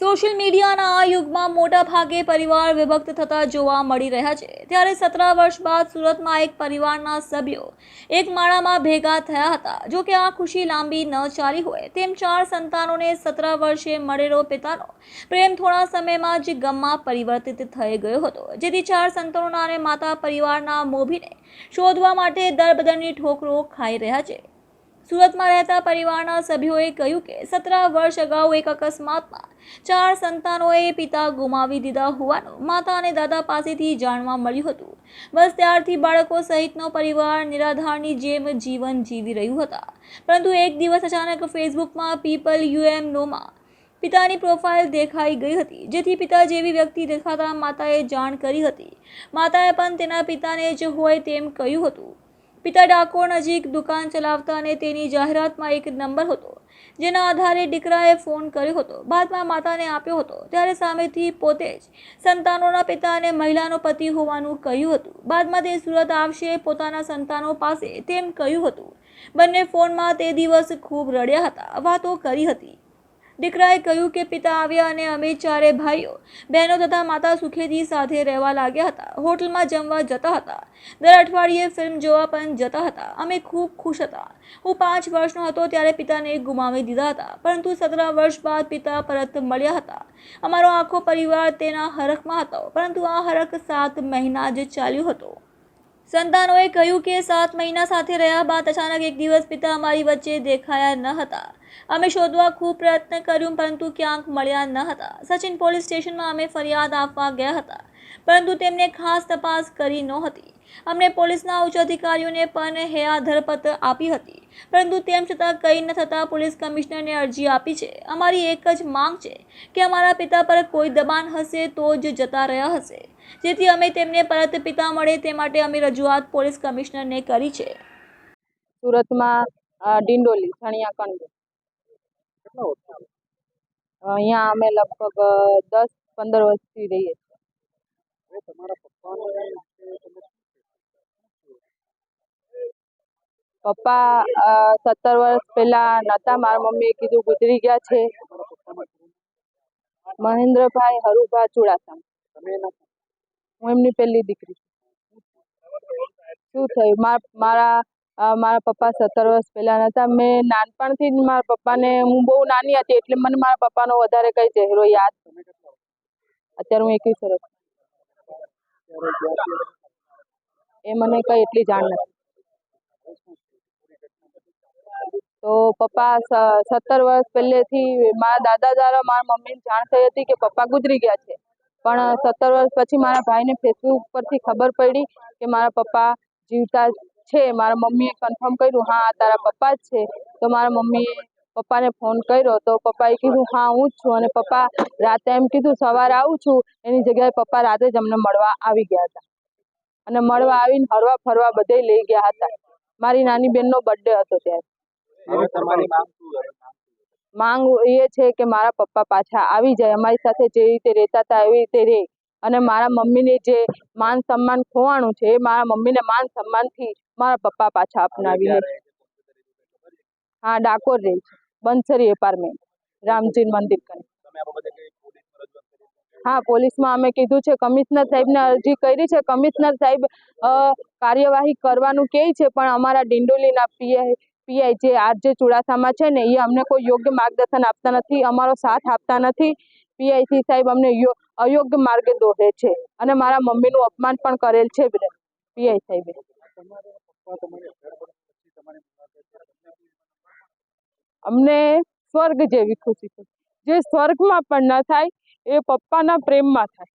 Social મીડિયાના આ યુગમાં મોટા ભાગે પરિવાર વિભક્ત થતા જોવા મળી રહ્યા છે. ત્યારે સતર વર્ષ બાદ સુરતમાં એક પરિવારના સભ્યો એક માળામાં ભેગા થયા હતા. જો કે આ ખુશી લાંબી ન ચાલી હોય, તેમ ચાર સંતાનોને સતર વર્ષે મળેલો પિતાનો પ્રેમ થોડા સમયમાં જ ગમમાં પરિવર્તિત થઈ ગયો હતો. જેથી ચાર સંતાનોના અને માતા પરિવારના મોભીને શોધવા માટે દરબદરની ઠોકરો ખાઈ રહ્યા છે. સુરતમાં રહેતા પરિવારના સભ્યોએ કહ્યું કે સતરા વર્ષ અગાઉ એક અકસ્માતમાં ચાર સંતાનોએ પિતા ગુમાવી દીધા હોવાનું માતા અને દાદા પાસેથી જાણવા મળ્યું હતું. બસ ત્યારથી બાળકો સહિતનો પરિવાર નિરાધારની જેમ જીવન જીવી રહ્યું હતા. પરંતુ એક દિવસ અચાનક ફેસબુકમાં પીપલ યુએમ નોમાં પિતાની પ્રોફાઇલ દેખાઈ ગઈ હતી, જેથી પિતા જેવી વ્યક્તિ દેખાતા માતાએ જાણ કરી હતી. માતાએ પણ તેના પિતાને જ હોય તેમ કહ્યું હતું. પિતા ડાકોર નજીક દુકાન ચલાવતા અને તેની જાહેરાતમાં એક નંબર હતો, જેના આધારે દીકરાએ ફોન કર્યો હતો, બાદમાં માતાને આપ્યો હતો. ત્યારે સામેથી પોતે જ સંતાનોના પિતા અને મહિલાનો પતિ હોવાનું કહ્યું હતું. બાદમાં તે સુરત આવશે, પોતાના સંતાનો પાસે તેમ કહ્યું હતું. બંને ફોનમાં તે દિવસ ખૂબ રડ્યા હતા. વાતો કરી હતી. દીકરાએ કહ્યું કે પિતા આવ્યા અને અમે ચારે ભાઈઓ, બહેનો તથા માતા સુખેથી સાથે રહેવા લાગ્યા હતા. હોટલમાં જમવા જતા હતા. દર અઠવાડિયે ફિલ્મ જોવા પણ જતા હતા. અમે ખૂબ ખુશ હતા. હું પાંચ વર્ષનો હતો ત્યારે પિતાને ગુમાવી દીધા હતા. પરંતુ સતરા વર્ષ બાદ પિતા પરત મળ્યા હતા. અમારો આખો પરિવાર તેના હરખમાં હતો. પરંતુ આ હરખ સાત મહિના જ ચાલ્યો હતો. સંતાનોએ કહ્યું કે સાત મહિના સાથે રહ્યા બાદ અચાનક એક દિવસ પિતા અમારી વચ્ચે દેખાયા ન હતા. અમે શોધવા ખૂબ પ્રયત્ન કર્યું, પરંતુ ક્યાંક મળ્યા ન હતા. સચિન પોલીસ સ્ટેશનમાં અમે ફરિયાદ આપવા ગયા હતા. પરંતુ તેમને ખાસ તપાસ કરી નહોતી. અમને પોલીસના ઉચ્ચ અધિકારીઓને પણ હેયા ધરપત આપી હતી. પરંતુ તેમ છતાં કંઈ ન થતાં પોલીસ કમિશનરને અરજી આપી છે. અમારી એક જ માંગ છે કે અમારા પિતા પર કોઈ દબાણ હશે તો જ જતા રહ્યા હશે. જેથી અમે તેમને પરત પિતા મળે તે માટે અમે રજૂઆત પોલીસ કમિશનરને કરી છે. સુરતમાં ડિંડોલી ધણિયા કંડ? અહીંયા અમે લગભગ દસ પંદર વર્ષથી રહીએ છીએ. હવે તમારા પપ્પાને પપ્પા સત્તર વર્ષ પહેલા નતા મારા મમ્મીએ કીધું ગુજરી ગયા છે. મહેન્દ્રભાઈ હરુભા ચુડાસમા. હું એમની પહેલી દીકરી શું થયું? મારા મારા પપ્પા સત્તર વર્ષ પહેલા હતા મેં નાનપણથી જ મારા પપ્પાને હું બહુ નાની હતી એટલે મને મારા પપ્પાનો વધારે કંઈ ચહેરો યાદ? અત્યારે હું એકવીસ વર્ષ એ મને કઈ એટલી જાણ નથી. તો પપ્પા સત્તર વર્ષ પહેલેથી મારા દાદા દ્વારા મારા મમ્મીને જાણ થઈ હતી કે પપ્પા ગુજરી ગયા છે. પણ સત્તર વર્ષ પછી મારા ભાઈને ફેસબુક પરથી ખબર પડી કે મારા પપ્પા જીવતા છે. મારા મમ્મીએ કન્ફર્મ કર્યું, હા, તારા પપ્પા જ છે. તો મારા મમ્મીએ પપ્પાને ફોન કર્યો તો પપ્પાએ કીધું હા હું જ છું. અને પપ્પા રાતે એમ કીધું સવારે આવું છું. એની જગ્યાએ પપ્પા રાતે જ અમને મળવા આવી ગયા હતા. અને મળવા આવીને હરવા ફરવા બધે લઈ ગયા હતા. મારી નાની બહેનનો બર્થડે હતો ત્યારે. માંગ એ છે કે મારા પપ્પા પાછા આવી જાય અમારી સાથે જે રીતે રહેતા હતા એવી રીતે રહે અને મારા મમ્મીને જે માન સન્માન ખોવાણું છે એ મારા મમ્મીને માન સન્માનથી મારા પપ્પા પાછા અપનાવી? હા ડાકોર રહે છે. બંસરી એપાર્ટમેન્ટ રામજી મંદિર કને? હા પોલીસમાં અમે કીધું છે કમિશનર સાહેબને અરજી કરી છે. કમિશનર સાહેબ કાર્યવાહી કરવાનું કહે છે પણ અમારા ડિંડોલીના પીઆઈ પીઆઈ જે આરજે ચુડાસામાં છે ને એ અમને કોઈ યોગ્ય માર્ગદર્શન આપતા નથી અમારો સાથ આપતા નથી. પીઆઈસી સાહેબ અમને અયોગ્ય માર્ગે દોરે છે અને મારા મમ્મીનું અપમાન પણ કરેલ છે પીઆઈ સાહેબે તમારા પપ્પા તમારી અઢાર વર્ષ પછી તમારી મુલાકાત છે. તમને કોઈ અમને સ્વર્ગ જેવી ખુશી છે. જે સ્વર્ગમાં પણ ન થાય એ પપ્પાના પ્રેમમાં થાય.